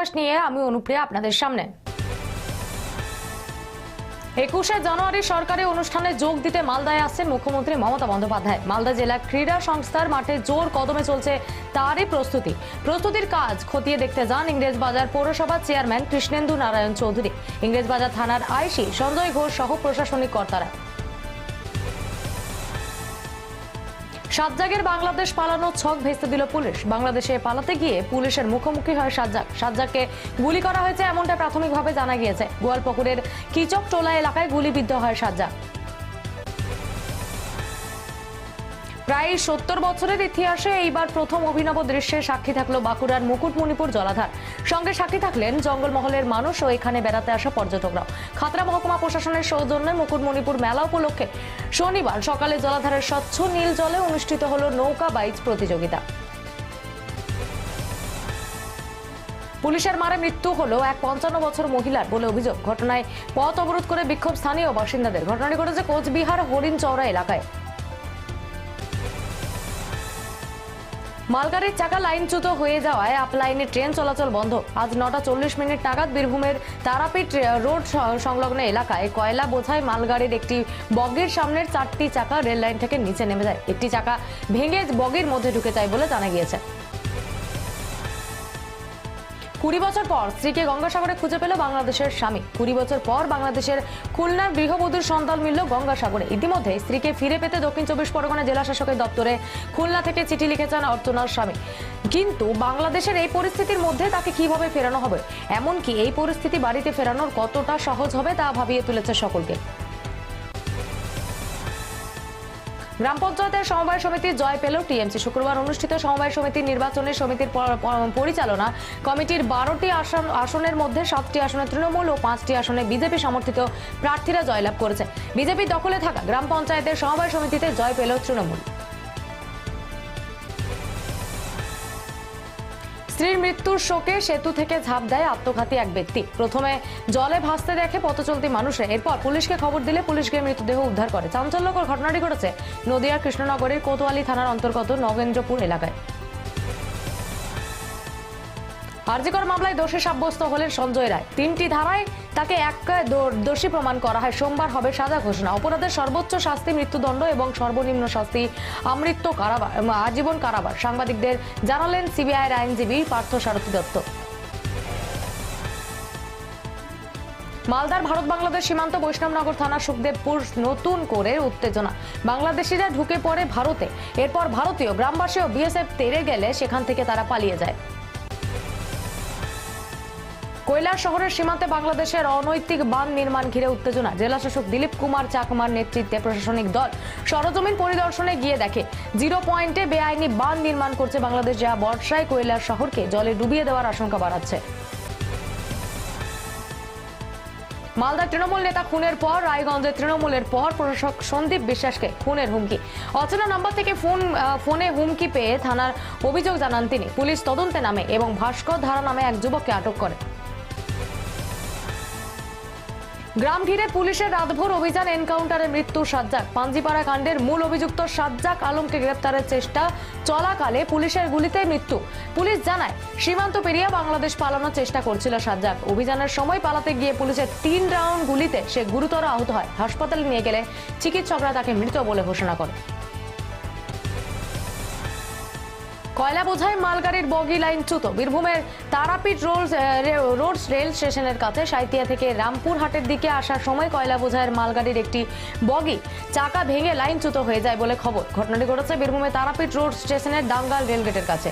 Superfast নিয়ে আমি অনুপ্রিয়া আপনাদের সামনে। একুশে জানুয়ারি সরকারি অনুষ্ঠানে যোগ দিতে মালদায় আসছেন মুখ্যমন্ত্রী মমতা বন্দ্যোপাধ্যায়। মালদা জেলা ক্রীড়া সংস্থার মাঠে জোর কদমে চলছে তারই প্রস্তুতি। প্রস্তুতির কাজ খতিয়ে দেখতে যান ইংরেজবাজার পৌরসভার চেয়ারম্যান কৃষ্ণেন্দু নারায়ণ চৌধুরী। ইংরেজবাজার থানার আইসি সঞ্জয় ঘোষ সহ প্রশাসনিক কর্তারা। সাজ্জাকের বাংলাদেশ পালানো ছক ভেস্তে দিল পুলিশ। বাংলাদেশে পালাতে গিয়ে পুলিশের মুখোমুখি হয় সাজ্জাক সাজ্জাককে গুলি করা হয়েছে এমনটা প্রাথমিকভাবে জানা গিয়েছে। গোয়ালপুকুরের কিচক টোলা এলাকায় গুলিবিদ্ধ হয় সাজ্জাক প্রায় সত্তর বছরের ইতিহাসে এইবার প্রথম অভিনব দৃশ্যের সাক্ষী থাকল বাঁকুড়ার মুকুটমণিপুর জলাধার। সঙ্গে সাক্ষী থাকলেন জঙ্গলমহলের মানুষ ও এখানে বেড়াতে আসা পর্যটকরাও। খাতরা মহকুমা প্রশাসনের সৌজন্যে মুকুটমণিপুর মেলা উপলক্ষে শনিবার সকালে জলাধারের স্বচ্ছ নীল জলে অনুষ্ঠিত হলো নৌকা বাইচ প্রতিযোগিতা। পুলিশের মারে মৃত্যু হলো এক পঞ্চান্ন বছর মহিলার বলে অভিযোগ। ঘটনায় পথ অবরোধ করে বিক্ষোভ স্থানীয় বাসিন্দাদের। ঘটনাটি ঘটেছে কোচবিহার হরিণ চওড়া এলাকায়। মালগাড়ির চাকা লাইনচ্যুত হয়ে যাওয়ায় আপলাইনে ট্রেন চলাচল বন্ধ। আজ নটা চল্লিশ মিনিট নাগাদ বীরভূমের তারাপীঠ রোড সংলগ্ন এলাকায় কয়লা বোঝায় মালগাড়ির একটি বগের সামনের চারটি চাকা রেল লাইন থেকে নিচে নেমে যায়। একটি চাকা ভেঙে বগের মধ্যে ঢুকে যায় বলে জানা গিয়েছে। কুড়ি বছর পর স্ত্রীকে গঙ্গাসাগরে খুঁজে পেল বাংলাদেশের স্বামী। কুড়ি বছর পর বাংলাদেশের খুলনার গৃহবধূর সন্তান মিলল গঙ্গাসাগরে। ইতিমধ্যে স্ত্রীকে ফিরে পেতে দক্ষিণ চব্বিশ পরগনা জেলা শাসকের দপ্তরে খুলনা থেকে চিঠি লিখেছেন অর্চনার স্বামী। কিন্তু বাংলাদেশের এই পরিস্থিতির মধ্যে তাকে কীভাবে ফেরানো হবে? এমনকি এই পরিস্থিতি বাড়িতে ফেরানোর কতটা সহজ হবে তা ভাবিয়ে তুলেছে সকলকে। গ্রাম পঞ্চায়েতের সমবায় সমিতি জয় পেল টিএমসি শুক্রবার অনুষ্ঠিত সমবায় সমিতির নির্বাচনে সমিতির পরিচালনা কমিটির বারোটি আসন, আসনের মধ্যে সাতটি আসনে তৃণমূল ও পাঁচটি আসনে বিজেপি সমর্থিত প্রার্থীরা জয়লাভ করেছে। বিজেপি দখলে থাকা গ্রাম পঞ্চায়েতের সমবায় সমিতিতে জয় পেল তৃণমূল। স্ত্রীর মৃত্যুর শোকে সেতু থেকে ঝাঁপ দেয় আত্মঘাতী এক ব্যক্তি। প্রথমে জলে ভাসতে দেখে পথচলতি মানুষে, এরপর পুলিশকে খবর দিলে পুলিশ গিয়ে মৃতদেহ উদ্ধার করে। চাঞ্চল্যকর ঘটনাটি ঘটেছে নদিয়ার কৃষ্ণনগরের কোতোয়ালি থানার অন্তর্গত নগেন্দ্রপুর এলাকায়। আরজিকর মামলায় দোষী সাব্যস্ত হলেন সঞ্জয় রায়। তিনটি ধারায় তাকে এক দোষী প্রমাণ করা হয়। সোমবার হবে সাজা ঘোষণা। অপরাধের সর্বোচ্চ শাস্তি মৃত্যুদণ্ড এবং সর্বনিম্ন শাস্তি আমৃত্য কারাবার আজীবন কারাবার। সাংবাদিকদের জানালেন সিবিআইয়ের আইনজীবী পার্থ সারথী দত্ত। মালদার ভারত বাংলাদেশ সীমান্ত বৈষ্ণবনগর থানা সুখদেবপুর নতুন করে উত্তেজনা। বাংলাদেশিরা ঢুকে পড়ে ভারতে। এরপর ভারতীয় গ্রামবাসী ও বিএসএফ তেড়ে গেলে সেখান থেকে তারা পালিয়ে যায়। কৈলাস শহরের সীমান্তে বাংলাদেশের অনৈতিক বাঁধ নির্মাণ ঘিরে উত্তেজনা। জেলা শাসক দিলীপ কুমার চাকমার নেতৃত্বে প্রশাসনিক দল সরজমিন পরিদর্শনে গিয়ে দেখে, জিরো পয়েন্টে বেআইনি বাঁধ নির্মাণ করছে বাংলাদেশ, যা বর্ষায় কৈলাস শহরকে জলে ডুবিয়ে দেওয়ার আশঙ্কা বাড়াচ্ছে। মালদা তৃণমূল নেতা খুনের পর রায়গঞ্জে তৃণমূলের পর প্রশাসক সন্দীপ বিশ্বাসকে খুনের হুমকি। অচেনা নাম্বার থেকে ফোন ফোনে হুমকি পেয়ে থানার অভিযোগ জানান তিনি। পুলিশ তদন্তে নামে এবং ভাস্কর ধারা নামে এক যুবককে আটক করে। গ্রাম ঘিরে পুলিশের রাতভর অভিযান এনকাউন্টারে মৃত্যু সাজ্জাক। পাঞ্জিপাড়া কাণ্ডের মূল অভিযুক্ত সাজ্জাক আলমকে গ্রেপ্তারের চেষ্টা চলাকালে পুলিশের গুলিতে মৃত্যু। পুলিশ জানায়, সীমান্ত পেরিয়ে বাংলাদেশ পালানোর চেষ্টা করছিল সাজ্জাক। অভিযানের সময় পালাতে গিয়ে পুলিশের তিন রাউন্ড গুলিতে সে গুরুতর আহত হয়। হাসপাতালে নিয়ে গেলে চিকিৎসকরা তাকে মৃত বলে ঘোষণা করে। কয়লা বোঝাই মালগাড়ির বগি লাইন চ্যুত বীরভূমের তারাপীঠ রোড রোডস রেল স্টেশনের কাছে সাইতিয়া থেকে রামপুর হাটের দিকে আসার সময় কয়লা বোঝাইয়ের মালগাড়ির একটি বগি চাকা ভেঙে লাইনচ্যুত হয়ে যায় বলে খবর। ঘটনাটি ঘটেছে বীরভূমের তারাপীঠ রোড স্টেশনের ডাঙ্গাল রেলগেটের কাছে।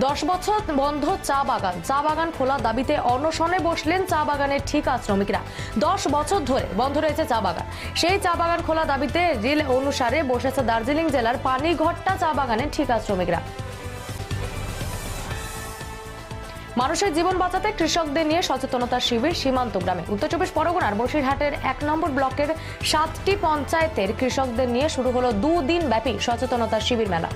দশ বছর বন্ধ চা বাগান। চা বাগান খোলা দাবিতে অনশনে বসলেন চা বাগানের ঠিকা শ্রমিকরা দশ বছর ধরে বন্ধ রয়েছে চা বাগান। সেই চা বাগান খোলা দাবিতে রিল অনুসারে বসেছে দার্জিলিং জেলার পানিঘট্টা চা বাগানের ঠিকা শ্রমিকরা মানুষের জীবন বাঁচাতে কৃষকদের নিয়ে সচেতনতা শিবির সীমান্ত গ্রামে। উত্তর চব্বিশ পরগনার বসিরহাটের এক নম্বর ব্লকের সাতটি পঞ্চায়েতের কৃষকদের নিয়ে শুরু হলো দুদিন ব্যাপী সচেতনতা শিবির মেলা।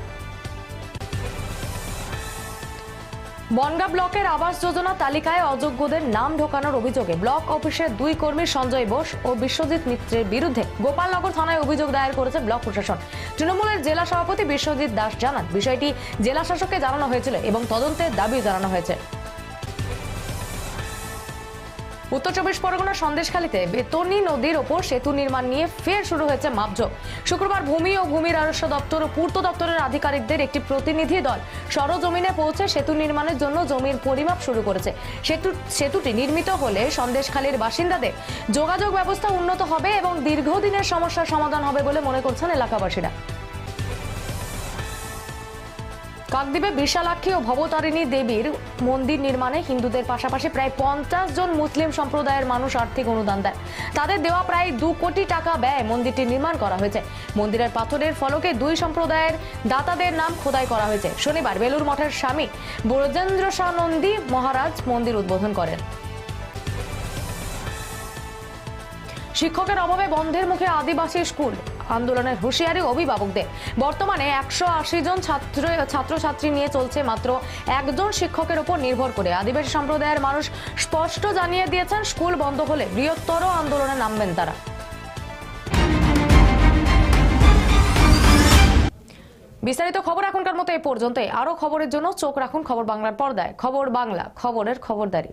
বনগা ব্লকের আবাস যোজনা তালিকায় অযোগ্যদের নাম ঢোকানোর অভিযোগে ব্লক অফিসের দুই কর্মী সঞ্জয় বোস ও বিশ্বজিৎ মিত্রের বিরুদ্ধে গোপালনগর থানায় অভিযোগ দায়ের করেছে ব্লক প্রশাসন। তৃণমূলের জেলা সভাপতি বিশ্বজিৎ দাস জানান, বিষয়টি জেলা শাসককে জানানো হয়েছিল এবং তদন্তের দাবি জানানো হয়েছে। উত্তর চব্বিশ পরগনা সন্দেশখালীতে বেতনী নদীর ওপর সেতু নির্মাণ নিয়ে ফের শুরু হয়েছে মাপজোক। শুক্রবার ভূমি ও ভূমি রাজস্ব দপ্তর ও পূর্ত দপ্তরের আধিকারিকদের একটি প্রতিনিধি দল সরজমিনে পৌঁছে সেতু নির্মাণের জন্য জমির পরিমাপ শুরু করেছে। সেতু, সেতুটি নির্মিত হলে সন্দেশখালীর বাসিন্দাদের যোগাযোগ ব্যবস্থা উন্নত হবে এবং দীর্ঘদিনের সমস্যার সমাধান হবে বলে মনে করছেন এলাকাবাসীরা। কাকদ্বীপে বিশালাক্ষী ও ভবতারিণী দেবীর মন্দির নির্মাণে হিন্দুদের পাশাপাশি প্রায় পঞ্চাশ জন মুসলিম সম্প্রদায়ের মানুষ আর্থিক অনুদান দেয়। তাদের দেওয়া প্রায় দু কোটি টাকা ব্যয় মন্দিরটি নির্মাণ করা হয়েছে। মন্দিরের পাথরের ফলকে দুই সম্প্রদায়ের দাতাদের নাম খোদাই করা হয়েছে। শনিবার বেলুর মঠের স্বামী ব্রজেন্দ্র শাহ নন্দী মহারাজ মন্দির উদ্বোধন করেন। শিক্ষকের অভাবে বন্ধের মুখে আদিবাসী স্কুল আন্দোলনের হুঁশিয়ারি অভিভাবকদের। বর্তমানে একশো আশি জন ছাত্র ছাত্রছাত্রী নিয়ে চলছে মাত্র একজন শিক্ষকের উপর নির্ভর করে। আদিবাসী সম্প্রদায়ের মানুষ স্পষ্ট জানিয়ে দিয়েছেন, স্কুল বন্ধ হলে বৃহত্তর আন্দোলনে নামবেন তারা। বিস্তারিত খবর এখনকার মতো এই পর্যন্তই। আরও খবরের জন্য চোখ রাখুন খবর বাংলার পর্দায়। খবর বাংলা, খবরের খবরদারি।